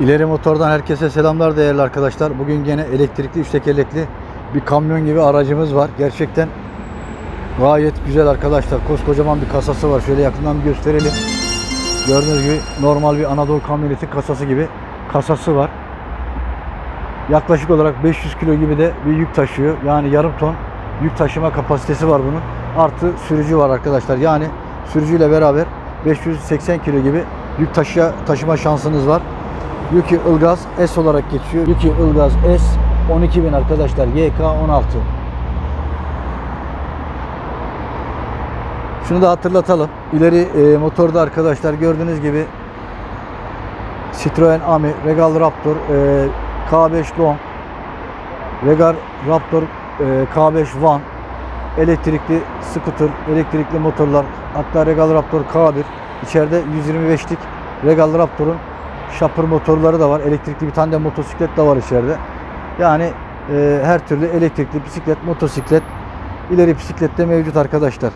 İleri Motor'dan herkese selamlar değerli arkadaşlar. Bugün gene elektrikli, üç tekerlekli bir kamyon gibi aracımız var. Gerçekten gayet güzel arkadaşlar. Koskocaman bir kasası var. Şöyle yakından bir gösterelim. Gördüğünüz gibi normal bir Anadolu kamyoneti kasası gibi kasası var. Yaklaşık olarak 500 kilo gibi de bir yük taşıyor. Yani yarım ton yük taşıma kapasitesi var bunun. Artı sürücü var arkadaşlar. Yani sürücüyle beraber 580 kilo gibi yük taşıya, taşıma şansınız var. Yuki Ilgaz S olarak geçiyor. Yuki Ilgaz S 12000 arkadaşlar. YK 16. Şunu da hatırlatalım. İleri e, motorda arkadaşlar gördüğünüz gibi Citroen Ami, Regal Raptor, e, K5 Long, Regal Raptor, e, K5 Van, elektrikli scooter, elektrikli motorlar, hatta Regal Raptor K1, içeride 125'lik Regal Raptor'un şapır motorları da var. Elektrikli bir tandem motosiklet de var içeride. Yani e, her türlü elektrikli bisiklet, motosiklet, ileri bisiklet de mevcut arkadaşlar.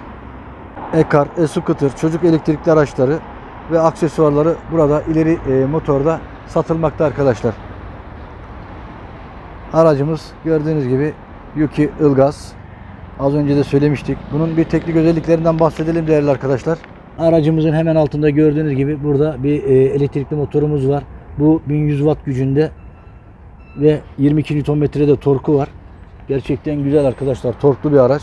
Ekar, e-scooter, çocuk elektrikli araçları ve aksesuarları burada ileri e, motorda satılmakta arkadaşlar. Aracımız gördüğünüz gibi Yuki Ilgaz. Az önce de söylemiştik. Bunun bir teknik özelliklerinden bahsedelim değerli arkadaşlar. Aracımızın hemen altında gördüğünüz gibi burada bir e, elektrikli motorumuz var. Bu 1100 watt gücünde ve 22 Nm'de torku var. Gerçekten güzel arkadaşlar. Torklu bir araç.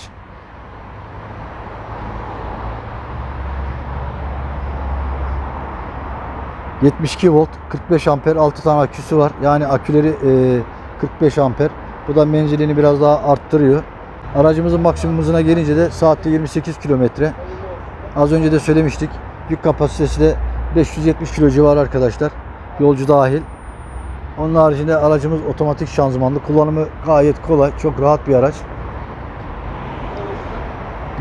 ...72 volt, 45 amper, 6 tane aküsü var. Yani aküleri e, 45 amper. Bu da menzilini biraz daha arttırıyor. Aracımızın maksimum hızına gelince de saatte 28 kilometre. Az önce de söylemiştik. Yük kapasitesi de 570 kilo civarı arkadaşlar. Yolcu dahil. Onun haricinde aracımız otomatik şanzımanlı. Kullanımı gayet kolay. Çok rahat bir araç.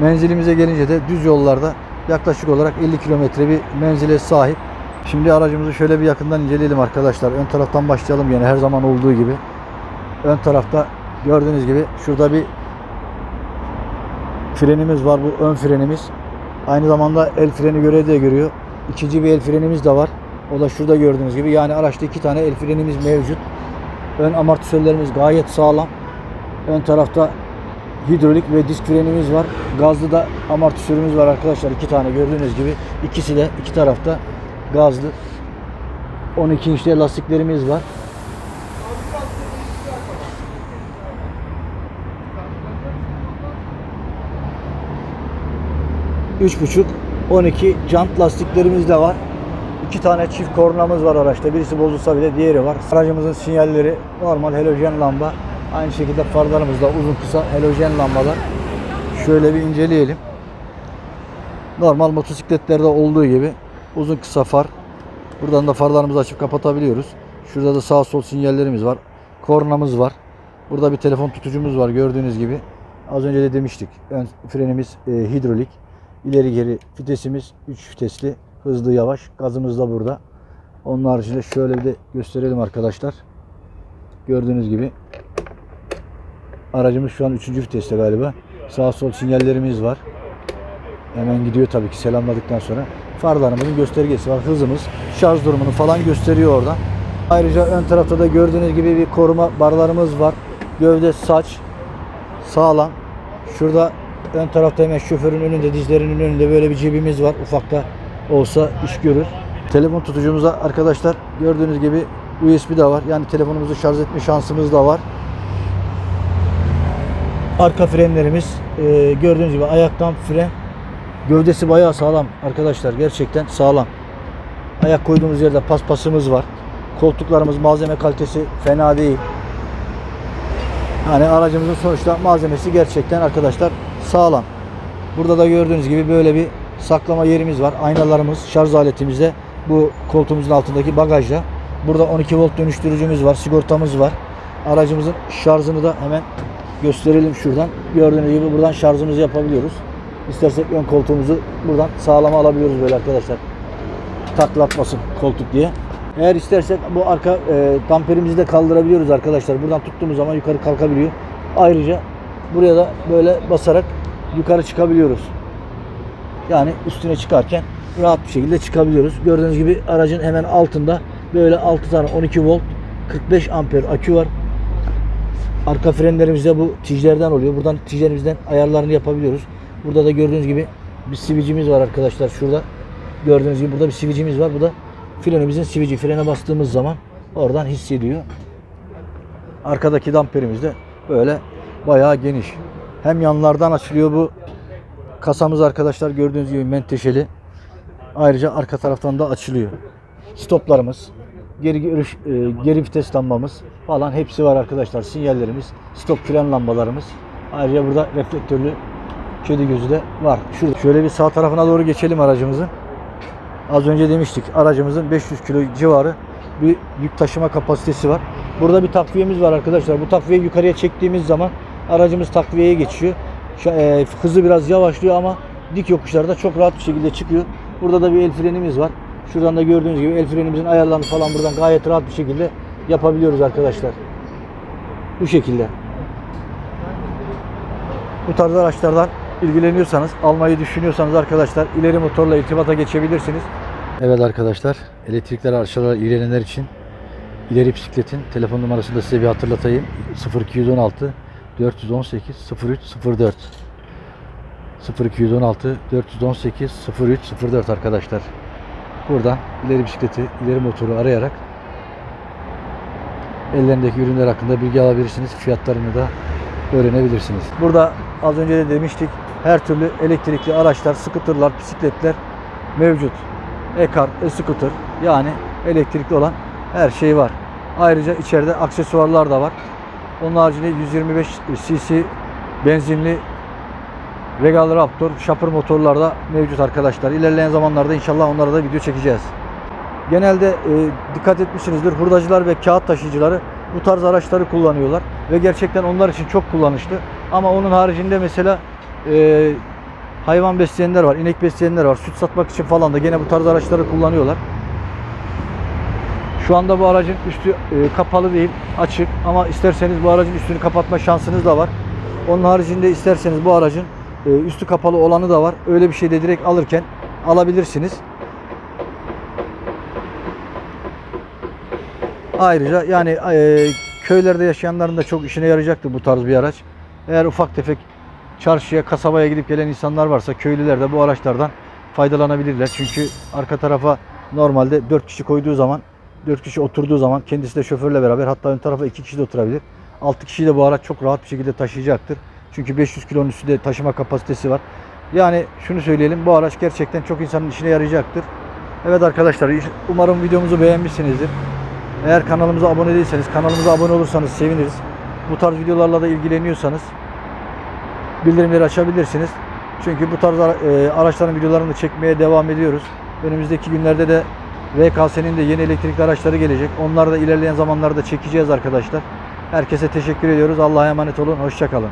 Menzilimize gelince de düz yollarda yaklaşık olarak 50 kilometre bir menzile sahip. Şimdi aracımızı şöyle bir yakından inceleyelim arkadaşlar. Ön taraftan başlayalım yine her zaman olduğu gibi. Ön tarafta gördüğünüz gibi şurada bir frenimiz var. Bu ön frenimiz. Aynı zamanda el freni görevi de görüyor. İkinci bir el frenimiz de var. O da şurada gördüğünüz gibi. Yani araçta iki tane el frenimiz mevcut. Ön amortisörlerimiz gayet sağlam. Ön tarafta hidrolik ve disk frenimiz var. Gazlı da amortisörümüz var arkadaşlar. iki tane gördüğünüz gibi. İkisi de iki tarafta gazlı. 12 inçli lastiklerimiz var. Üç buçuk 12 jant lastiklerimiz de var. İki tane çift kornamız var araçta. Birisi bozulsa bile diğeri var. Aracımızın sinyalleri normal halojen lamba. Aynı şekilde farlarımız da uzun kısa halojen lambalar. Şöyle bir inceleyelim. Normal motosikletlerde olduğu gibi uzun kısa far. Buradan da farlarımızı açıp kapatabiliyoruz. Şurada da sağ sol sinyallerimiz var. Kornamız var. Burada bir telefon tutucumuz var gördüğünüz gibi. Az önce de demiştik. Ön frenimiz e, hidrolik. İleri geri vitesimiz 3 vitesli. Hızlı yavaş. Gazımız da burada. Onun haricinde şöyle bir de gösterelim arkadaşlar. Gördüğünüz gibi aracımız şu an 3. viteste galiba. Sağ sol sinyallerimiz var. Hemen gidiyor tabii ki selamladıktan sonra. Farlarımızın göstergesi var. Hızımız, şarj durumunu falan gösteriyor oradan. Ayrıca ön tarafta da gördüğünüz gibi bir koruma barlarımız var. Gövde saç sağlam. Şurada ön tarafta hemen şoförün önünde, dizlerinin önünde böyle bir cebimiz var. Ufakta olsa iş görür. Telefon tutucumuza arkadaşlar gördüğünüz gibi USB de var. Yani telefonumuzu şarj etme şansımız da var. Arka frenlerimiz e, gördüğünüz gibi ayaktan fren. Gövdesi bayağı sağlam arkadaşlar. Gerçekten sağlam. Ayak koyduğumuz yerde paspasımız var. Koltuklarımız malzeme kalitesi fena değil. Yani aracımızın sonuçta malzemesi gerçekten arkadaşlar sağlam. Burada da gördüğünüz gibi böyle bir saklama yerimiz var. Aynalarımız, şarj aletimizde bu koltuğumuzun altındaki bagajda. Burada 12 volt dönüştürücümüz var, sigortamız var. Aracımızın şarjını da hemen gösterelim şuradan. Gördüğünüz gibi buradan şarjımızı yapabiliyoruz. İstersek ön koltuğumuzu buradan sağlama alabiliyoruz böyle arkadaşlar. Taklatmasın koltuk diye. Eğer istersek bu arka e, damperimizi de kaldırabiliyoruz arkadaşlar. Buradan tuttuğumuz zaman yukarı kalkabiliyor. Ayrıca buraya da böyle basarak yukarı çıkabiliyoruz. Yani üstüne çıkarken rahat bir şekilde çıkabiliyoruz. Gördüğünüz gibi aracın hemen altında Böyle 6 tane 12 volt 45 amper akü var. Arka frenlerimizde bu tijlerden oluyor. Buradan tijlerimizden ayarlarını yapabiliyoruz. Burada da gördüğünüz gibi bir sivicimiz var arkadaşlar şurada. Gördüğünüz gibi burada bir sivicimiz var. Bu da frenimizin sivici. Frene bastığımız zaman oradan hissediyor. Arkadaki damperimiz de böyle bayağı geniş. Hem yanlardan açılıyor bu kasamız arkadaşlar gördüğünüz gibi menteşeli. Ayrıca arka taraftan da açılıyor. Stoplarımız, geri e, geri vites lambamız falan hepsi var arkadaşlar. Sinyallerimiz, stop fren lambalarımız. Ayrıca burada reflektörlü kedi gözü de var. Şurada şöyle bir sağ tarafına doğru geçelim aracımızın. Az önce demiştik aracımızın 500 kilo civarı bir yük taşıma kapasitesi var. Burada bir takviyemiz var arkadaşlar. Bu takviyeyi yukarıya çektiğimiz zaman aracımız takviyeye geçiyor. E, hızı biraz yavaşlıyor ama dik yokuşlarda çok rahat bir şekilde çıkıyor. Burada da bir el frenimiz var. Şuradan da gördüğünüz gibi el frenimizin ayarlarını falan buradan gayet rahat bir şekilde yapabiliyoruz arkadaşlar. Bu şekilde. Bu tarz araçlardan ilgileniyorsanız, almayı düşünüyorsanız arkadaşlar ileri motorla irtibata geçebilirsiniz. Evet arkadaşlar, elektrikli araçlarla ilgilenenler için ileri bisikletin telefon numarasını da size bir hatırlatayım. 0216 418 0304 0216 418 0304 arkadaşlar. Buradan ileri bisikleti, ileri motoru arayarak ellerindeki ürünler hakkında bilgi alabilirsiniz. Fiyatlarını da öğrenebilirsiniz. Burada az önce de demiştik her türlü elektrikli araçlar, scooterlar, bisikletler mevcut. Ekar, e-scooter yani elektrikli olan her şey var. Ayrıca içeride aksesuarlar da var. Onun haricinde 125 cc benzinli Regal Raptor, Shopper motorlar da mevcut arkadaşlar. İlerleyen zamanlarda inşallah onlara da video çekeceğiz. Genelde e, dikkat etmişsinizdir hurdacılar ve kağıt taşıyıcıları bu tarz araçları kullanıyorlar ve gerçekten onlar için çok kullanışlı. Ama onun haricinde mesela e, hayvan besleyenler var, inek besleyenler var. Süt satmak için falan da gene bu tarz araçları kullanıyorlar. Şu anda bu aracın üstü e, kapalı değil, açık ama isterseniz bu aracın üstünü kapatma şansınız da var. Onun haricinde isterseniz bu aracın e, üstü kapalı olanı da var. Öyle bir şey de direkt alırken alabilirsiniz. Ayrıca yani e, köylerde yaşayanların da çok işine yarayacaktır bu tarz bir araç. Eğer ufak tefek çarşıya, kasabaya gidip gelen insanlar varsa köylüler de bu araçlardan faydalanabilirler. Çünkü arka tarafa normalde 4 kişi koyduğu zaman 4 kişi oturduğu zaman kendisi de şoförle beraber hatta ön tarafa 2 kişi de oturabilir. 6 kişiyi de bu araç çok rahat bir şekilde taşıyacaktır. Çünkü 500 kilonun üstünde taşıma kapasitesi var. Yani şunu söyleyelim bu araç gerçekten çok insanın işine yarayacaktır. Evet arkadaşlar umarım videomuzu beğenmişsinizdir. Eğer kanalımıza abone değilseniz kanalımıza abone olursanız seviniriz. Bu tarz videolarla da ilgileniyorsanız bildirimleri açabilirsiniz. Çünkü bu tarz e, araçların videolarını çekmeye devam ediyoruz. Önümüzdeki günlerde de VKS'nin de yeni elektrikli araçları gelecek. Onları da ilerleyen zamanlarda çekeceğiz arkadaşlar. Herkese teşekkür ediyoruz. Allah'a emanet olun. Hoşçakalın.